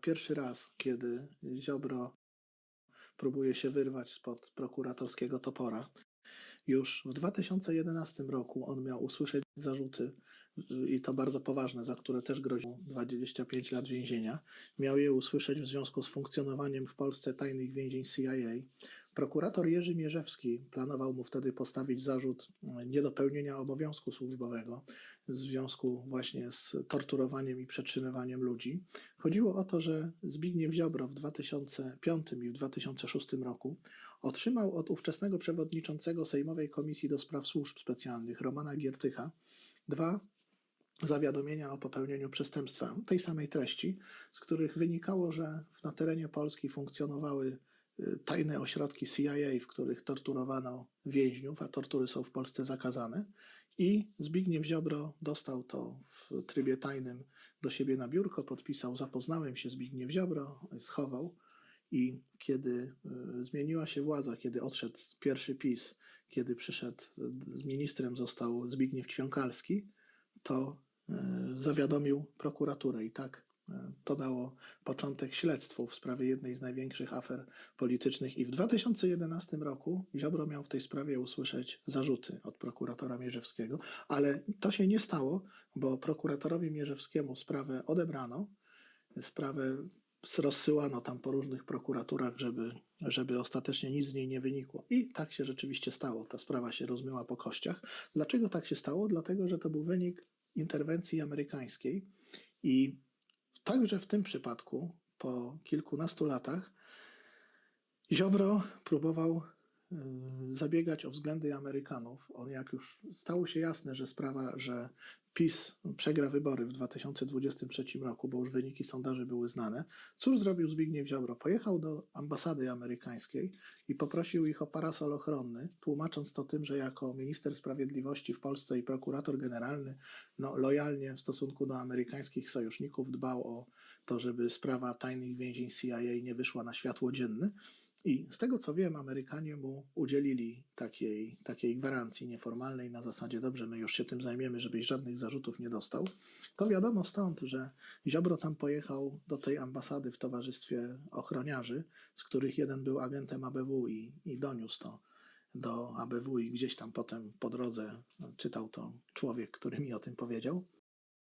pierwszy raz, kiedy Ziobro próbuje się wyrwać spod prokuratorskiego topora. Już w 2011 roku on miał usłyszeć zarzuty, i to bardzo poważne, za które też grozi mu 25 lat więzienia. Miał je usłyszeć w związku z funkcjonowaniem w Polsce tajnych więzień CIA. Prokurator Jerzy Mierzewski planował mu wtedy postawić zarzut niedopełnienia obowiązku służbowego w związku właśnie z torturowaniem i przetrzymywaniem ludzi. Chodziło o to, że Zbigniew Ziobro w 2005 i w 2006 roku otrzymał od ówczesnego przewodniczącego Sejmowej Komisji do Spraw Służb Specjalnych Romana Giertycha dwa zawiadomienia o popełnieniu przestępstwa tej samej treści, z których wynikało, że na terenie Polski funkcjonowały tajne ośrodki CIA, w których torturowano więźniów, a tortury są w Polsce zakazane. I Zbigniew Ziobro dostał to w trybie tajnym do siebie na biurko, podpisał, zapoznałem się Zbigniew Ziobro, schował. I kiedy y, zmieniła się władza, kiedy odszedł pierwszy PiS, kiedy przyszedł y, z ministrem, został Zbigniew Ćwiąkalski, to y, zawiadomił prokuraturę i tak y, to dało początek śledztwu w sprawie jednej z największych afer politycznych. I w 2011 roku Ziobro miał w tej sprawie usłyszeć zarzuty od prokuratora Mierzewskiego, ale to się nie stało, bo prokuratorowi Mierzewskiemu sprawę odebrano. Sprawę rozsyłano tam po różnych prokuraturach, żeby, żeby ostatecznie nic z niej nie wynikło. I tak się rzeczywiście stało. Ta sprawa się rozmyła po kościach. Dlaczego tak się stało? Dlatego, że to był wynik interwencji amerykańskiej i także w tym przypadku, po kilkunastu latach, Ziobro próbował zabiegać o względy Amerykanów. On jak już stało się jasne, że sprawa, że PiS przegra wybory w 2023 roku, bo już wyniki sondaży były znane. Cóż zrobił Zbigniew Ziobro? Pojechał do ambasady amerykańskiej i poprosił ich o parasol ochronny, tłumacząc to tym, że jako minister sprawiedliwości w Polsce i prokurator generalny no, lojalnie w stosunku do amerykańskich sojuszników dbał o to, żeby sprawa tajnych więzień CIA nie wyszła na światło dzienne. I z tego co wiem, Amerykanie mu udzielili takiej, takiej gwarancji nieformalnej na zasadzie, dobrze, my już się tym zajmiemy, żebyś żadnych zarzutów nie dostał. To wiadomo stąd, że Ziobro tam pojechał do tej ambasady w towarzystwie ochroniarzy, z których jeden był agentem ABW i, i doniósł to do ABW i gdzieś tam potem po drodze czytał to człowiek, który mi o tym powiedział.